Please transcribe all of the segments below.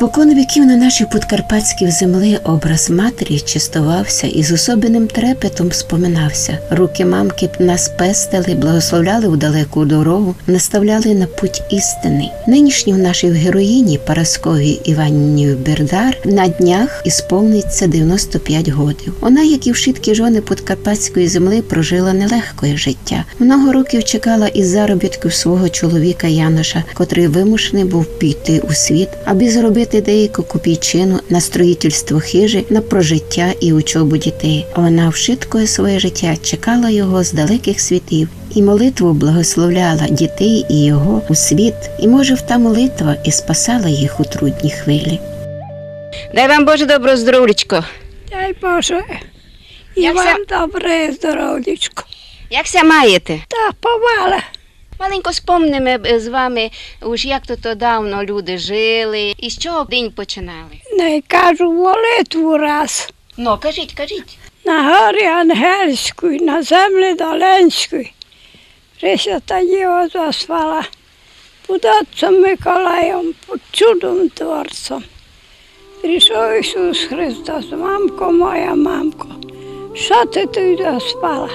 Спокон віків на нашій подкарпатській землі образ матері чистувався і з особенним трепетом споминався. Руки мамки нас пестили, благословляли у далеку дорогу, наставляли на путь істини. Нинішній в нашій героїні Параскові Іванівні Бердар на днях ісповниться 95 годів. Вона, як і вшиткі жони подкарпатської земли, прожила нелегке життя. Много років чекала із заробітків свого чоловіка Яноша, котрий вимушений був піти у світ, аби заробити деяку копійчину на строїтельство хижі, на прожиття і учобу дітей. А вона вшиткою своє життя чекала його з далеких світів. І молитву благословляла дітей і його у світ, і може в та молитва і спасала їх у трудні хвилі. Дай вам Боже добро здоров'ячко. Дай Боже. І Як вам ся- добре здоров'ячко. Якся маєте? Та повала. Маленько спомнимо е, з вами, уж як то, то давно люди жили, і з чого день починали. Не кажу молитву раз. Ну, кажіть, кажіть. На горі Ангельської, на землі Доленської. Пресвята Діва заспала під Отцем Миколаєм, під чудом творцем. Прийшов Ісус Христос, мамко моя, мамко, що ти тут заспала?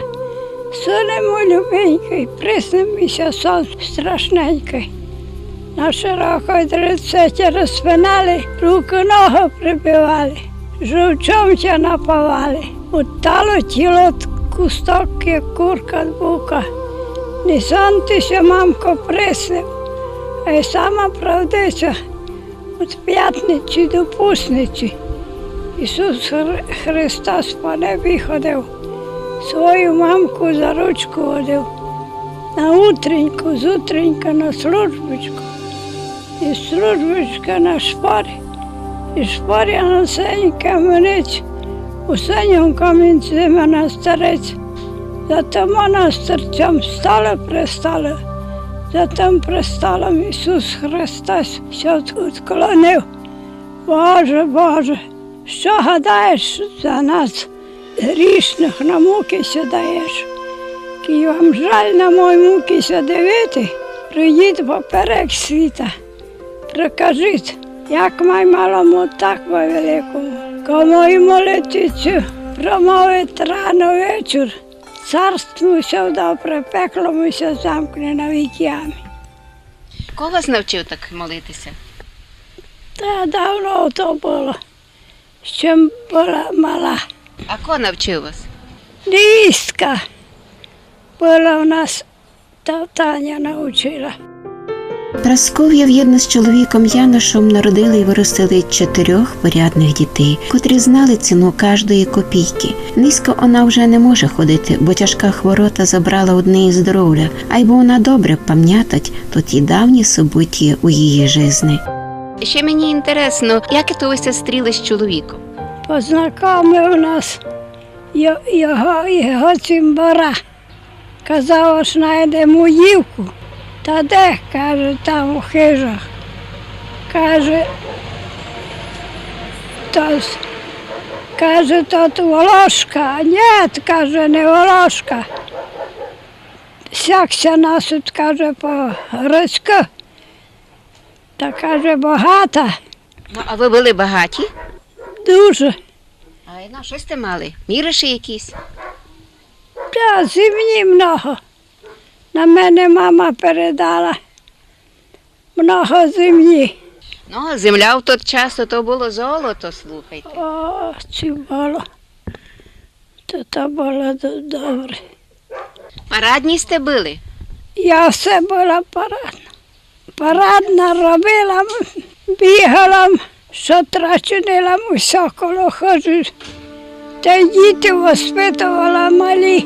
Мой любенький, приснився сон страшненький. На широкій тридцяті розпинали, руки ноги прибивали, жовчом тя напавали. Утало тіло кусток, як курка з бука. Не сон ти ся, мамко, приснив, а й сама правдиця від п'ятниці до пусниці. Ісус Хри- Христос по небі ходив, свою мамку за ручку водив. На утреньку, з утренька на службочку, і службочка на шпарі, і шпаря на синій каменець, у синьому камінці монастирець. За тим монастирцем стали пристали, за тим присталом Ісус Христос що відклонив. Боже, Боже, що гадаєш за нас, грішних на муки сідаєш? Ки вам жаль на мої муки ся дивити, прийдіть поперек світа. Прикажіть, як май малому, так май великому. Кому й молитицю промовить рано вечір, царство ся добре, пекло ми ся замкне на віками. Кого вас навчив так молитися? Та давно то було, з чим була мала. А кого навчив вас? Невістка була у нас, та Таня навчила. Прасков'я в'єдно з чоловіком Яношем народили і виростили чотирьох порядних дітей, котрі знали ціну кожної копійки. Низько вона вже не може ходити, бо тяжка хворота забрала одне із здоров'я, а й бо вона добре пам'ятать то ті давні события у її житті. Ще мені інтересно, як то ви стріли з чоловіком? Познайомив нас його, його, цимбара. Казав, що знайде моївку. Та де, каже, там у хижах. Каже, то, каже, то волошка. Ні, каже, не волошка. Сякся нас, тут, каже, по-грецьку. Та каже, багата, Ну, а ви були багаті? Дуже. А на щось ти мали? Міриші якісь? Та зимні много. На мене мама передала. Много зимні. Ну, а земля в той час то було золото, слухайте. О, чи було. То то було добре. Парадні сте були? Я все була парадна. Парадна робила, бігала, що трачинила усе коло хожу, Та діти воспитувала малі.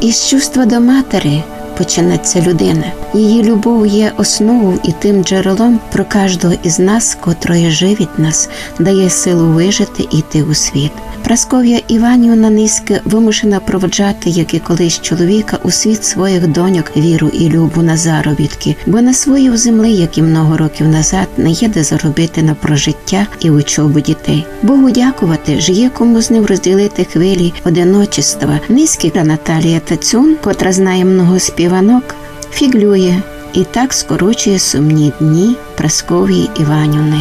Із чувства до матері починається людина. Її любов є основою і тим джерелом про кожного із нас, котрої живить нас, дає силу вижити і йти у світ. Прасков'я Іванівна низько вимушена проводжати, як і колись чоловіка, у світ своїх доньок віру і любу на заробітки, бо на своїй землі, як і много років назад, не є де заробити на прожиття і учобу дітей. Богу дякувати, ж є кому з ним розділити хвилі одиночества. Низька Наталія Тацюн, котра знає много співанок, фіглює, і так скорочує сумні дні Прасковії Іванівни.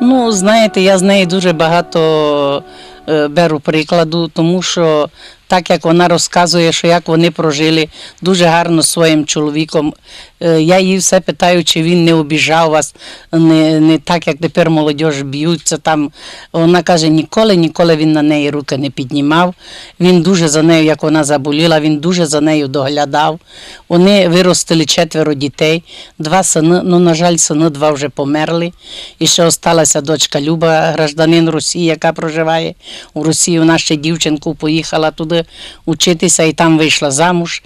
Ну, знаєте, я з неї дуже багато е, беру прикладу, тому що так як вона розказує, що як вони прожили дуже гарно з своїм чоловіком. Е, Я її все питаю, чи він не обіжав вас, не, не так, як тепер молодь б'ються там. Вона каже, ніколи, ніколи він на неї руки не піднімав. Він дуже за нею, як вона заболіла, він дуже за нею доглядав. Вони виростили четверо дітей, два сини, ну, на жаль, сини два вже померли. І ще осталася дочка Люба, гражданин Росії, яка проживає у Росії. Вона ще дівчинку поїхала туди учитися і там вийшла замуж.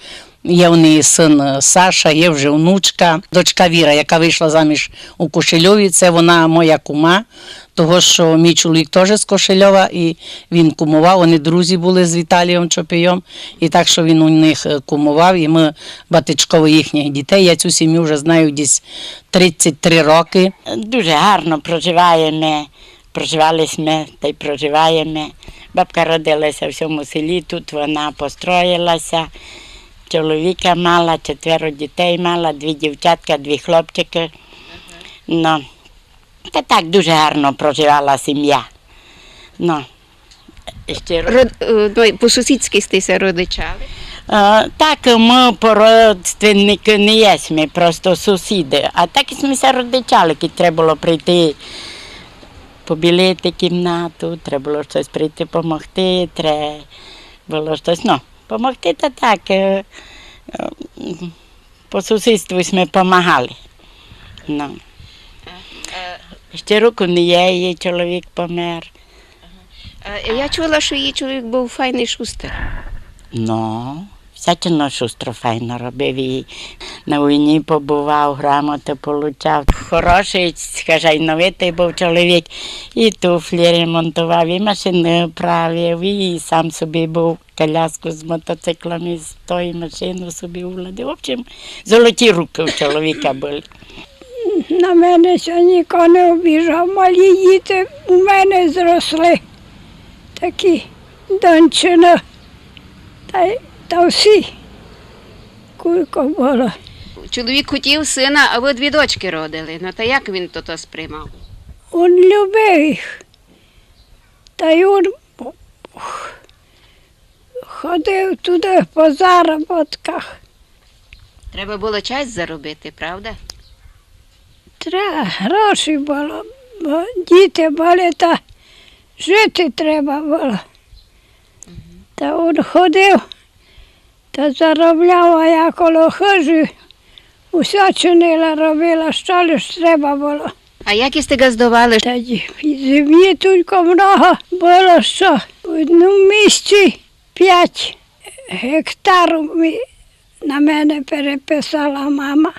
Є у неї син е, Саша, є вже внучка, дочка Віра, яка вийшла заміж у Кошельові. Це вона моя кума, того що мій чоловік теж з Кошельова, і він кумував. Вони друзі були з Віталієм Чопійом, і так, що він у них е, кумував, і ми батечково їхніх дітей. Я цю сім'ю вже знаю десь 33 роки. Дуже гарно проживаємо, проживали ми та й проживаємо. Бабка родилася в цьому селі, тут вона построїлася. Чоловіка мала, четверо дітей мала, дві дівчатка, дві хлопчики. Ну, та так дуже гарно проживала сім'я. Ну, ще. Род, е, ну, по-сусідськи стися родичали. А, так, ми породственники не є, ми просто сусіди. А так і ми родичали, коли треба було прийти побілити кімнату, треба було щось прийти допомогти, треба було щось, ну, допомогти та так. По сусідству ми допомагали. Ну. Ще руку не є, її чоловік помер. Я чула, що її чоловік був файний шустер. Ну, всячину шустро файно робив і на війні побував, грамоти получав. Хороший, хазяйновитий був чоловік, і туфлі ремонтував, і машини правив, і сам собі був коляску з мотоциклом, і з тої машину собі владив. В общем, золоті руки у чоловіка були. На мене ще ніхто не обіжав. Малі діти у мене зросли. Такі дончина. Та, й- та всі. Кулько було. Чоловік хотів сина, а ви дві дочки родили. Ну та як він то, то сприймав? Він любив їх. Та й він ходив туди по заробітках. Треба було час заробити, правда? Треба гроші було, бо діти були, та жити треба було. Та він ходив та заробляв, а я коло хижі усе чинила, робила, що лиш треба було. А як істе газдували? Тоді і землі тільки много було, що в одному місці п'ять гектарів на мене переписала мама.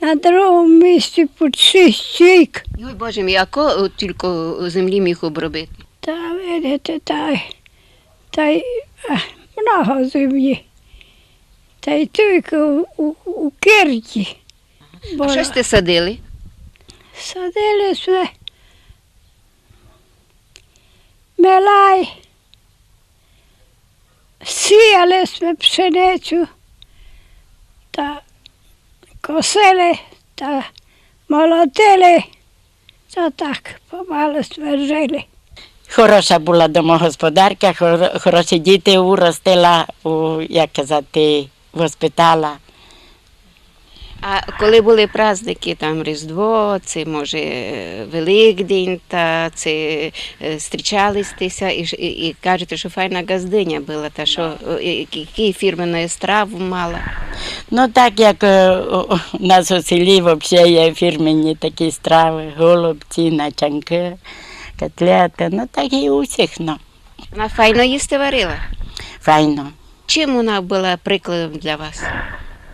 На другому місці під шість чік. Ой, Боже мій, а ко тільки землі міг обробити? Та видите, та, та й е, много землі. Та й тільки у, у, у Кирті. А було. що сте садили? Садили все. Мелай. Сіяли ми пшеницю та косили та молотили. Та так помало ми жили. Хороша була домогосподарка, хороші діти уростила, у, як казати, воспитала. А коли були праздники, там Різдво, це може е, Великдень, та це е, зустрічалися і, і, і кажете, що файна газдиня була, та що е, які- які фірменної страву мала. Ну так як е, у у нас у селі взагалі є фірмені такі страви, голубці, начанки, котлети, ну так і у всіх, ну, Вона файно їсти варила. файно. Чим вона була прикладом для вас?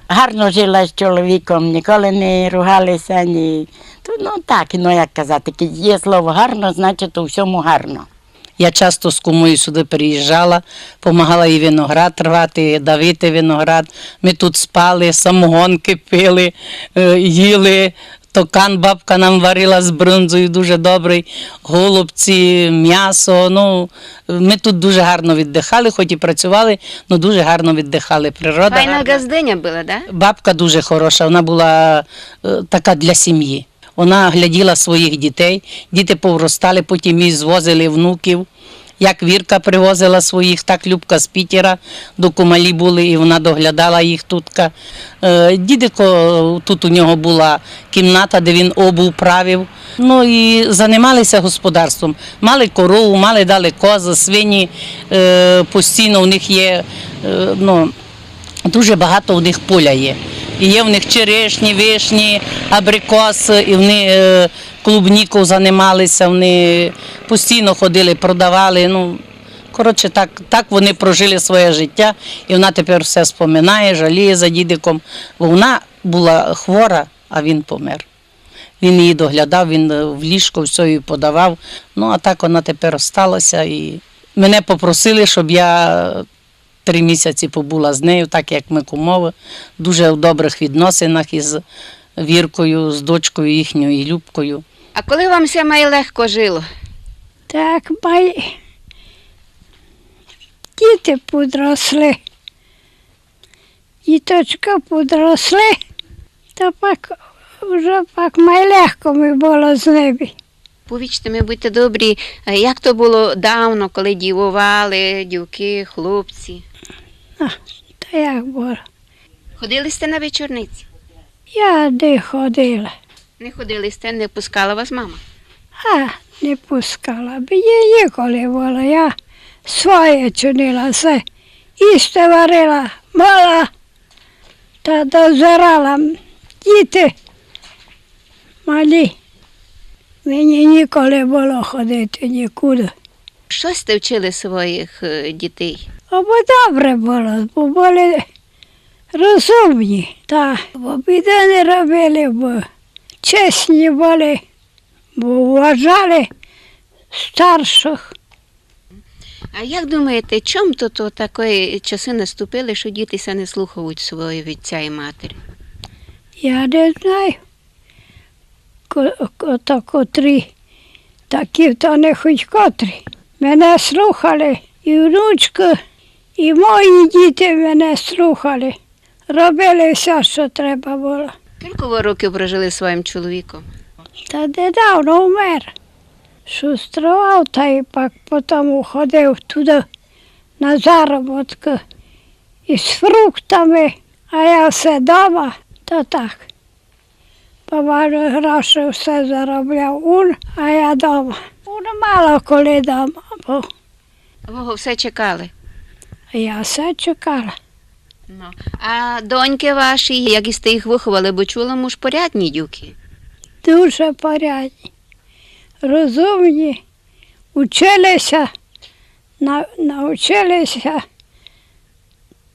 Гарно жила з чоловіком, ніколи не ругалися, ні. Ну так, ну як казати, є слово гарно, значить у всьому гарно. Я часто з кумою сюди приїжджала, допомагала їй виноград рвати, давити виноград. Ми тут спали, самогонки пили, е, їли. Токан бабка нам варила з бринзою дуже добрий, голубці, м'ясо. Ну, ми тут дуже гарно віддихали, хоч і працювали, але дуже гарно віддихали. Природа. Файна газдиня була, да? Бабка дуже хороша, вона була е, така для сім'ї. Вона гляділа своїх дітей, діти повростали, потім її звозили внуків. Як Вірка привозила своїх, так Любка з Пітера до Кумалі були, і вона доглядала їх тут. Е, Дідико, тут у нього була кімната, де він обув правив. Ну і займалися господарством. Мали корову, мали дали кози, свині, е, постійно у них є. е, ну, Дуже багато у них поля є. І є в них черешні, вишні, абрикоси, і вони клубнікою займалися, вони постійно ходили, продавали. Ну, коротше, так, так вони прожили своє життя, і вона тепер все споминає, жаліє за дідиком. Бо вона була хвора, а він помер. Він її доглядав, він е, в ліжко все їй подавав. Ну, а так вона тепер осталася. І мене попросили, щоб я три місяці побула з нею, так як ми кумови, дуже в добрих відносинах із Віркою, з дочкою їхньою і Любкою. А коли вам все має легко жило? Так мої діти подросли. Діточка подросли, та пак вже пак найлегко ми було з ними. Повічте ми будьте добрі, як то було давно, коли дівували, дівки, хлопці. Та як було? Ходили сте на вечорниці? Я не ходила, Не ходили сте, не пускала вас мама. а не пускала. Мені ніколи було. Я своє чинила все. Істе варила, мала та дозирала діти малі. Мені ніколи було ходити нікуди. Що сте вчили своїх е, дітей? Або добре було, бо були розумні. Та бо біди не робили, бо чесні були, бо вважали старших. А як думаєте, чому то, то такі часи наступили, що дітися не слухають свого відця і матері? Я не знаю. То котрі, такі то не хоч котрі. Мене слухали і внучки, і мої діти мене слухали. Робили все, що треба було. Скільки ви років прожили зі своїм чоловіком? Та недавно вмер. Шустрував та й пак потім ходив туди на заробітки із фруктами, а я все вдома, то так. Баба гроші все заробляв он, а я вдома. Он мало коли вдома був. Ви все чекали. Я все чекала. Ну. А доньки ваші, як сте їх виховали, бо чула муж порядні дюки. Дуже порядні, розумні, училися, на, навчилися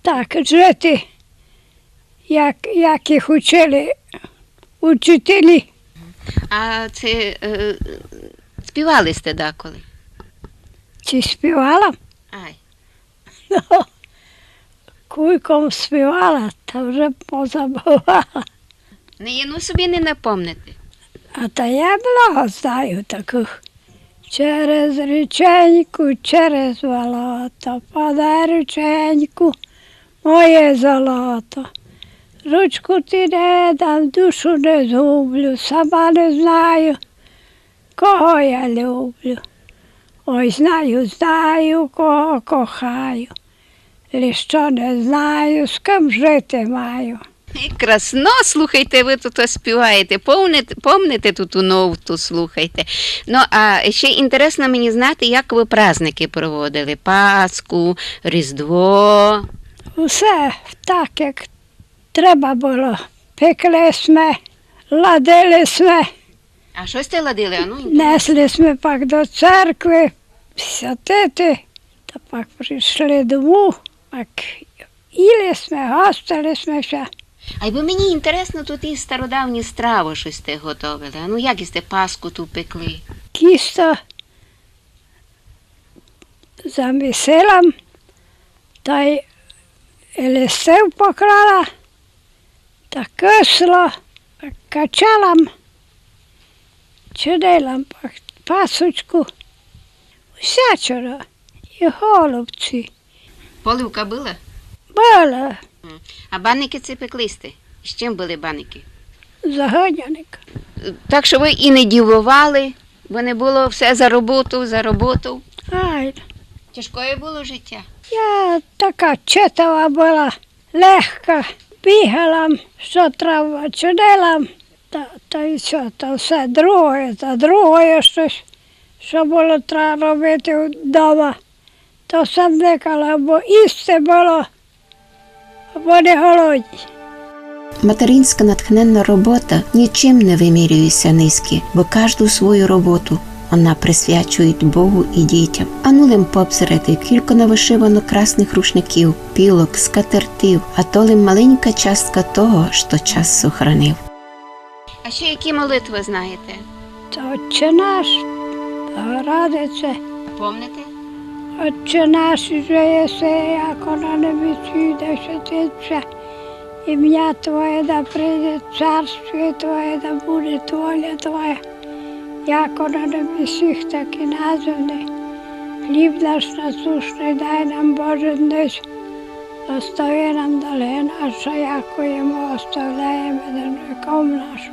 так жити, як, як їх учили учителі. А це е, співали сте деколи? Чи співала? Ай. Ну, куйком співала, та вже позабувала. Не ну собі не напомните. А та я много знаю таких. Через річеньку, через болото, подай річеньку, моє золото. Ручку ти не дам, душу не згублю, сама не знаю, кого я люблю. Ой, знаю, знаю, кого кохаю. Лиш що не знаю, з ким жити маю. І красно, слухайте, ви тут співаєте, помните, помните тут у новту, слухайте. Ну, а ще інтересно мені знати, як ви праздники проводили. Пасху, Різдво. Усе так, як треба було. Пекли сме, ладили сме, А що сте ладили? А ну, несли сме пак до церкви, святити, та пак прийшли дому, пак їли сме, гостили сме все. А й бо мені інтересно тут і стародавні страви щось сте готовили. А ну як сте Пасху ту пекли? Кісто замісила, та й листів поклала, та кисло, качала, чинила пасочку. Всячора. І голубці. Поливка була? Була А баники це пеклисти. З чим були баники? заганяник. Так що ви і не дівували, бо не було все за роботу, за роботу. Ай, Тяжкое було життя. я така читава була, легка, бігала, що треба чинила, та, та і все, та все друге, та друге щось, що було треба робити вдома. То сам декала, бо їсти було, бо не голодні. Материнська натхненна робота нічим не вимірюється низьки, бо кожну свою роботу вона присвячує Богу і дітям. Анулем пообзирати кілька навишивано красних рушників, пілок, скатертів, а то лим маленька частка того, що час сохранив. А ще які молитви знаєте? Та Отче наш, Богородице, Помните? Отче наш, що єси, яко на небесі, да святиться, ім'я Твоє, да прийде царство Твоє, да буде воля Твоя, яко на небесіх, так і на землі. Хліб наш насущний дай нам, Боже, днес, остави нам долги наша, яко йому оставляємо должником нашу.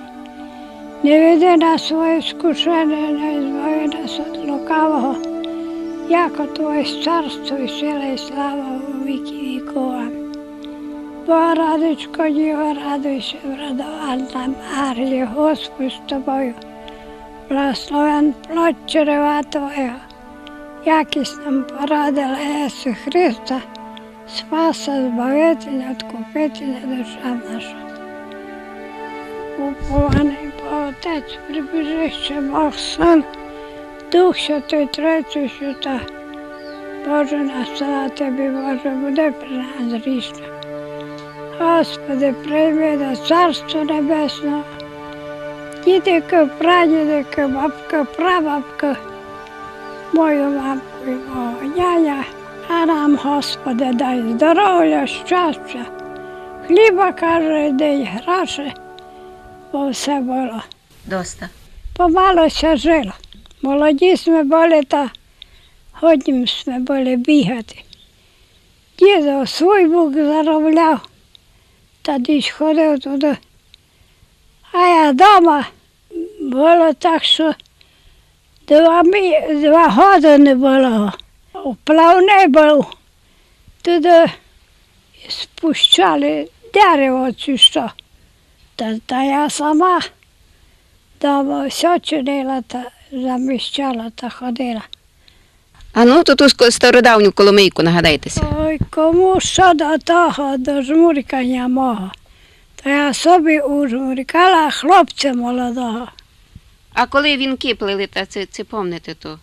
Не веди нас у своє скушення, не збави нас від лукавого, Яко Твоє царство і сила і слава віки віков. Амінь. Богородичко, Діво, радуйся, врадовальна Марія, Господь з тобою, благословен плод чрева Твоєго, якість нам порадила Єсу Христа, Спаса, Збавителя, Откупителя, душа наша. Упований Бог Отець, прибіжище Бог Сын, Дух Святий Тройцю Свята, Боже наш, слава Тобі, Боже, буде при нас грішно. Господи, прийми до Царства Небесного, дітики, прадідики, бабка, прабабка, мою мамку і мого няня, а нам, Господи, дай здоров'я, щастя, хліба каже, день гроші, бо все було. Доста. Помалося жило. Молоді ми були та годні ми були бігати. Дідо свій бук заробляв, та десь ходив туди. А я вдома було так, що два, мі- два роки не було. Плавний був. Туди спущали дерево чи що. Та, та я сама Дома все чинила та заміщала та ходила. А ну то ту стародавню коломийку нагадайтеся. Ой, кому що до того, до жмуркання мого. То я собі ужмуркала, хлопця молодого. А коли вінки плели, та це, це помните то?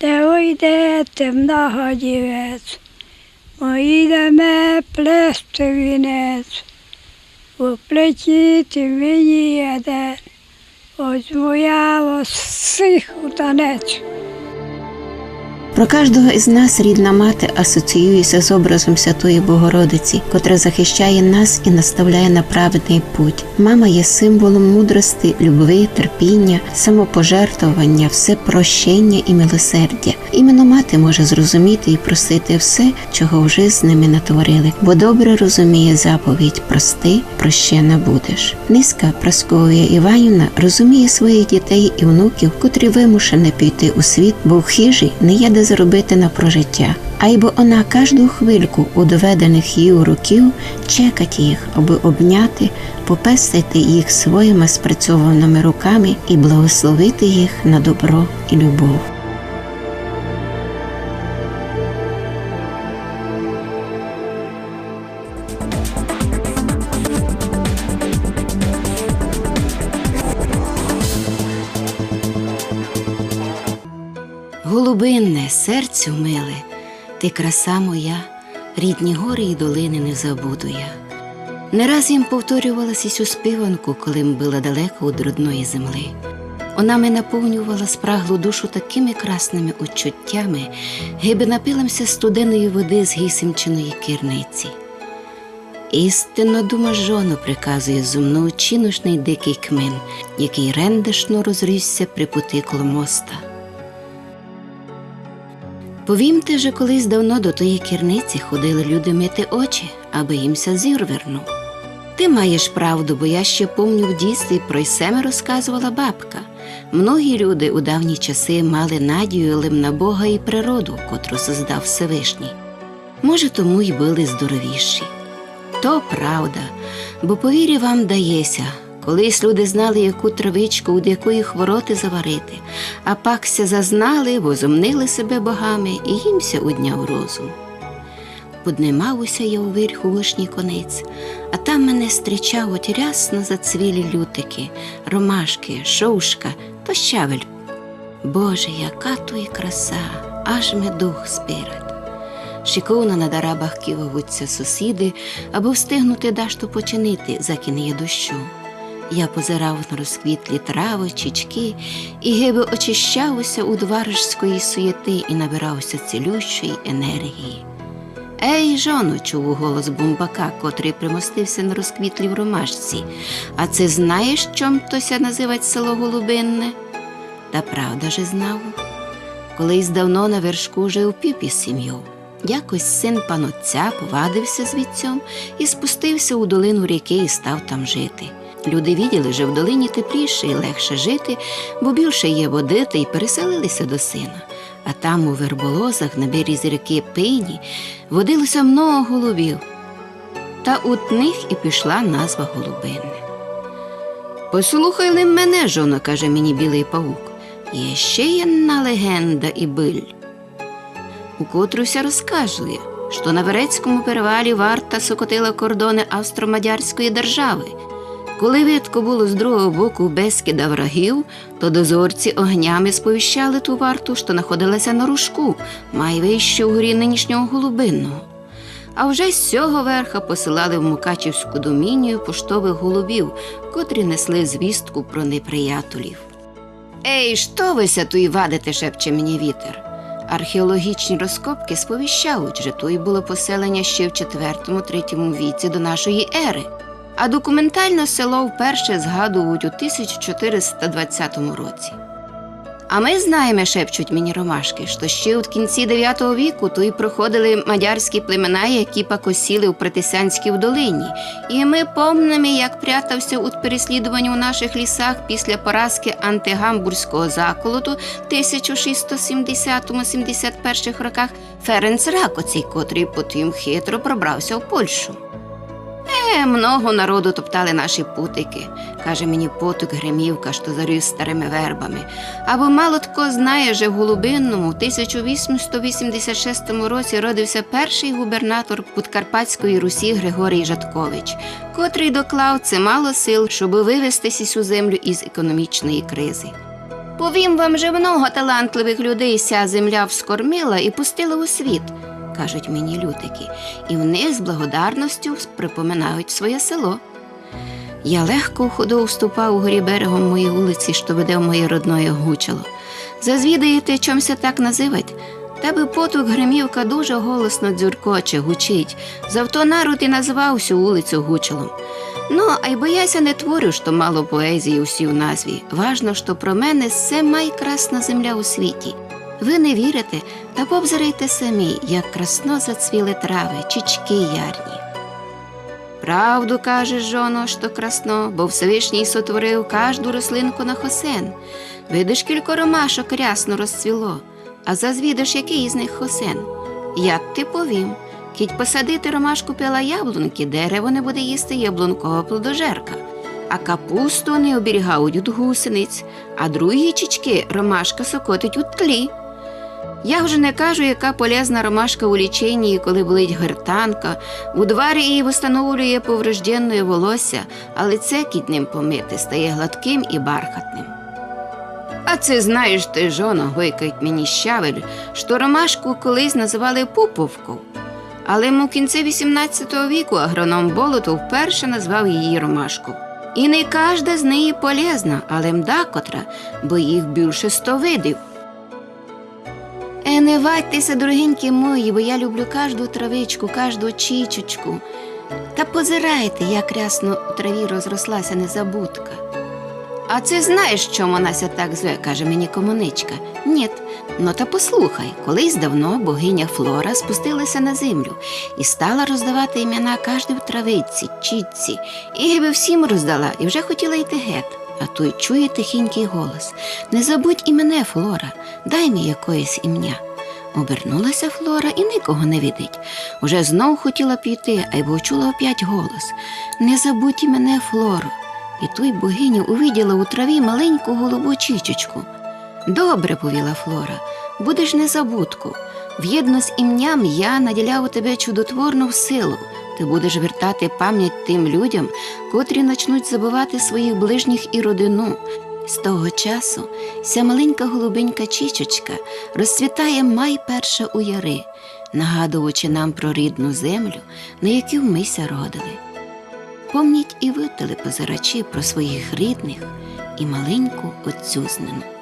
Де уйдете много дівець, ми йдемо плести вінець. Уплетіть мені один, возьму я вас всіх у танець. Про кожного із нас рідна мати асоціюється з образом Святої Богородиці, котра захищає нас і наставляє на праведний путь. Мама є символом мудрости, любви, терпіння, самопожертвування, всепрощення і милосердя. Іменно мати може зрозуміти і просити все, чого вже з ними натворили, бо добре розуміє заповідь прости, прощена будеш. Низька Прасковія Іванівна розуміє своїх дітей і внуків, котрі вимушені піти у світ, бо в хижі не є де заробити на прожиття. А й бо вона кожну хвильку у доведених її років чекать їх, аби обняти, попестити їх своїми спрацьованими руками і благословити їх на добро і любов. Голубинне, серцю миле, ти краса моя, рідні гори і долини не забуду я. Не раз їм повторювалася цю співанку, коли м була далеко від родної земли. Вона ми наповнювала спраглу душу такими красними учуттями, гиби напилимся студеної води з гісимчиної кірниці. Істинно дума жону приказує зумну чинушний дикий кмин, який рендешно розрісся при пути коло моста. Повімте же, колись давно до тої кірниці ходили люди мити очі, аби їмся зір вернув. Ти маєш правду, бо я ще помню в дійстві про семе розказувала бабка. Многі люди у давні часи мали надію лим на Бога і природу, котру создав Всевишній. Може, тому й були здоровіші. То правда, бо повірі вам дається, колись люди знали, яку травичку, від якої хвороти заварити, а пакся зазнали, возомнили себе богами і їмся удняв розум. Поднимався я у верху вишній конець, а там мене зустрічав от рясно зацвілі лютики, ромашки, шовшка то щавель. Боже, яка то і краса, аж ми дух спирать. Шиковно на дарабах кивавуться сусіди, аби встигнути дашту починити, закинеє дощу. Я позирав на розквітлі трави, чічки, і гиби очищався у дваржської суєти і набирався цілющої енергії. Ей, жоно, чув голос бумбака, котрий примостився на розквітлій в ромашці. А це знаєш, чом тося називать село Голубинне? Та правда же знав. Колись давно на вершку жив піпі з сім'ю. Якось син панотця повадився звідцьом і спустився у долину ріки і став там жити. Люди відділи, що в долині тепліше і легше жити, бо більше є води, та й переселилися до сина. А там у верболозах на березі ріки Пині водилося много голубів. Та от них і пішла назва голубинне. Послухайли мене, жоно, каже мені білий павук. Є ще одна легенда і биль. У котруся розказує, що на Верецькому перевалі варта сокотила кордони австро-мадярської держави. Коли видко було з другого боку безкида врагів, то дозорці огнями сповіщали ту варту, що знаходилася на рушку, май вище у горі нинішнього голубинного. А вже з цього верха посилали в Мукачівську домінію поштових голубів, котрі несли звістку про неприятелів. Ей, що вися туй вадите, шепче мені вітер. Археологічні розкопки сповіщають, що тут було поселення ще в 4-3 віці до нашої ери, а документально село вперше згадують у 1420 році. А ми знаємо, шепчуть мені ромашки, що ще у кінці 9 віку тут проходили мадярські племена, які покосіли у Притисянській долині. І ми помнимо, як прятався у переслідуванні у наших лісах після поразки антигамбурзького заколоту в 1670-71 роках Ференц Ракоцій, котрий потім хитро пробрався в Польщу. Е, много народу топтали наші путики, каже мені поток Гремівка, що зарюсь старими вербами. Або мало тако знає, що в Голубинному в 1886 році родився перший губернатор Подкарпатської Русі Григорій Жаткович, котрий доклав чимало сил, щоб вивести цю землю із економічної кризи. Повім вам же много талантливих людей ся земля вскормила і пустила у світ, кажуть мені лютики, і в них з благодарністю припоминають своє село. Я легко в ходу вступав у горі берегом моєї вулиці, що веде в моє родное гучало. Зазвідаєте, чомся так називать? Тебе потук Гремівка дуже голосно дзюркоче, гучить. Завто народ і називав всю вулицю гучалом. Ну, а й бояся не творю, що мало поезії усі в назві. Важно, що про мене все майкрасна земля у світі. Ви не вірите, та побзирайте самі, як красно зацвіли трави, чічки ярні. Правду кажеш, жоно, що красно, бо Всевишній сотворив кожну рослинку на хосен. Видиш, кілько ромашок рясно розцвіло, а зазвідаш, який із них хосен. Я ти повім, кіть посадити ромашку пила яблунки, дерево не буде їсти яблункова плодожерка. А капусту не оберігають від гусениць, а другі чічки ромашка сокотить у тлі. Я вже не кажу, яка полезна ромашка у ліченні, коли болить гертанка, у дварі її встановлює поврежденне волосся, а лице кіть ним помити стає гладким і бархатним. А це знаєш ти, жоно, гойкають мені щавель, що ромашку колись називали пуповкою. Але му кінці 18 віку агроном Болотов вперше назвав її ромашку. І не кожна з неї полезна, але мда котра, бо їх більше сто видів. Е, не вадьтеся, дорогенькі мої, бо я люблю кожну травичку, кожну чічечку. Та позирайте, як рясно у траві розрослася незабудка. А це знаєш, що Монася так зве, каже мені комуничка. Ні, ну та послухай, колись давно богиня Флора спустилася на землю і стала роздавати імена кожній в травиці, чітці, і гиби всім роздала, і вже хотіла йти геть. А той чує тихенький голос Не забудь і мене, Флора, дай мені якоїсь ім'я. Обернулася Флора і нікого не видить. Уже знов хотіла піти, а й почула опять голос Не забудь і мене, Флоро. І той богиня увиділа у траві маленьку голубу чічечку. Добре, повіла Флора, будеш незабудку. В'єдно з ім'ям я наділяв тебе чудотворну силу. Ти будеш вертати пам'ять тим людям, котрі почнуть забувати своїх ближніх і родину. З того часу ця маленька голубенька чічечка розцвітає май перша у яри, нагадуючи нам про рідну землю, на яку мися родили. Помніть і ви, телепозирачі, про своїх рідних і маленьку отцюзнину.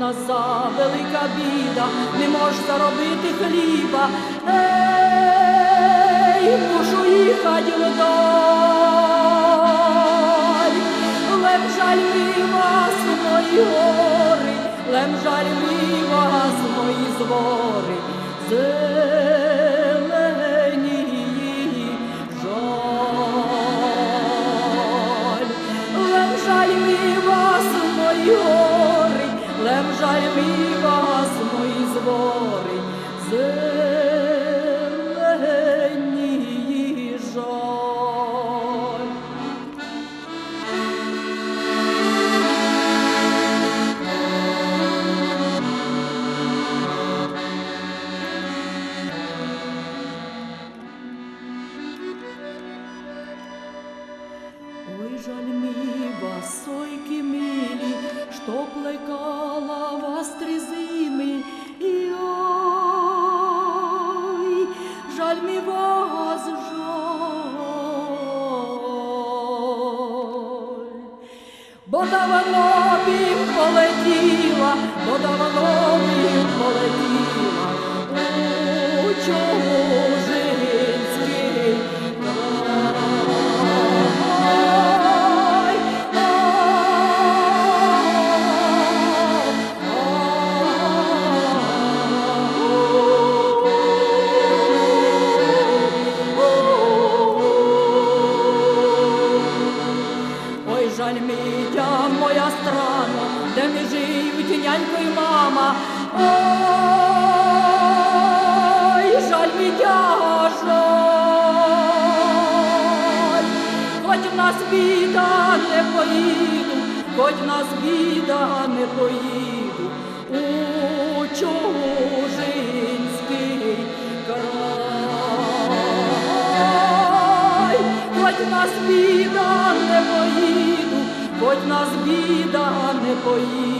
За велика біда, не мож заробити хліба. Ей, мушу їхати вдаль. Лем жаль ми вас, мої гори, лем жаль вас, мої звори, вас, мої звори, зелені жаль. Ой, жаль ми вас, сойки милі, що плекала вас три зими. І ой, жаль мій вас, жаль. Бо давно б полетіла, бо давно б полетіла у чужинський ми живуть нянько й мама. Ой, жаль мітя, жаль. Хоч в нас біда не поїду, хоч в нас біда не поїду у чужинський край. Хоч нас біда не поїду, хоч нас біда не поїду